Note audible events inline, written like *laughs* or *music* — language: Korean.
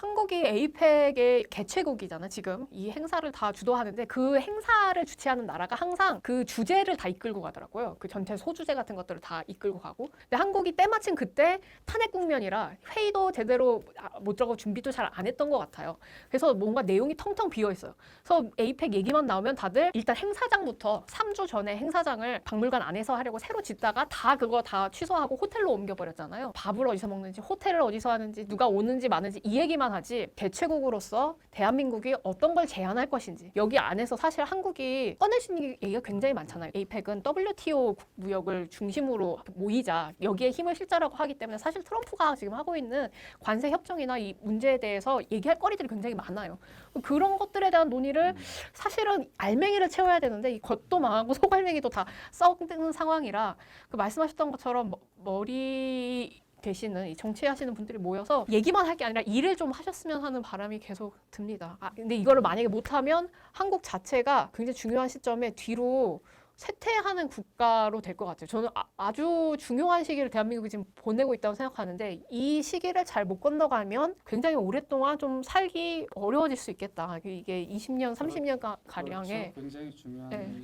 한국이 에이펙의 개최국이잖아 지금 이 행사를 다 주도하는데 그 행사를 주최하는 나라가 항상 그 주제를 다 이끌고 가더라고요. 그 전체 소주제 같은 것들을 다 이끌고 가고. 근데 한국이 때마침 그때 탄핵 국면이라 회의도 제대로 아, 못 들어가고 준비도 잘 안 했던 것 같아요. 그래서 뭔가 내용이 텅텅 비어 있어요. 그래서 에이펙 얘기만 나오면 다들 일단 행사장부터 3주 전에 행사장을 박물관 안에서 하려고 새로 짓다가 다 그거 다 취소하고 호텔로 옮겨버렸잖아요. 밥을 어디서 먹는지, 호텔을 어디서 하는지, 누가 오는지 마는지 이 얘기만 하지 개최국으로서 대한민국이 어떤 걸 제안할 것인지 여기 안에서 사실 한국이 꺼낼 수 있는 얘기가 굉장히 많잖아요. 에이펙은 WTO 무역을 중심으로 모이자 여기에 힘을 실자라고 하기 때문에 사실 트럼프가 지금 하고 있는 관세 협정이나 이 문제에 대해서 얘기할 거리들이 굉장히 많아요. 그런 것들에 대한 논의를 사실은 알맹이를 채워야 되는데 이 겉도 망하고 *laughs* 속알맹이도 다 썩는 상황이라 그 말씀하셨던 것처럼 머- 머리 되시는 이 정치하시는 분들이 모여서 얘기만 할 게 아니라 일을 좀 하셨으면 하는 바람이 계속 듭니다. 아, 근데 이거를 만약에 못하면 한국 자체가 굉장히 중요한 시점에 뒤로 쇠퇴하는 국가로 될 것 같아요. 저는 아, 주 중요한 시기를 대한민국이 지금 보내고 있다고 생각하는데 이 시기를 잘 못 건너가면 굉장히 오랫동안 좀 살기 어려워질 수 있겠다. 이게 20년, 30년 가, 가량의 그렇죠. 굉장히 중요한 네.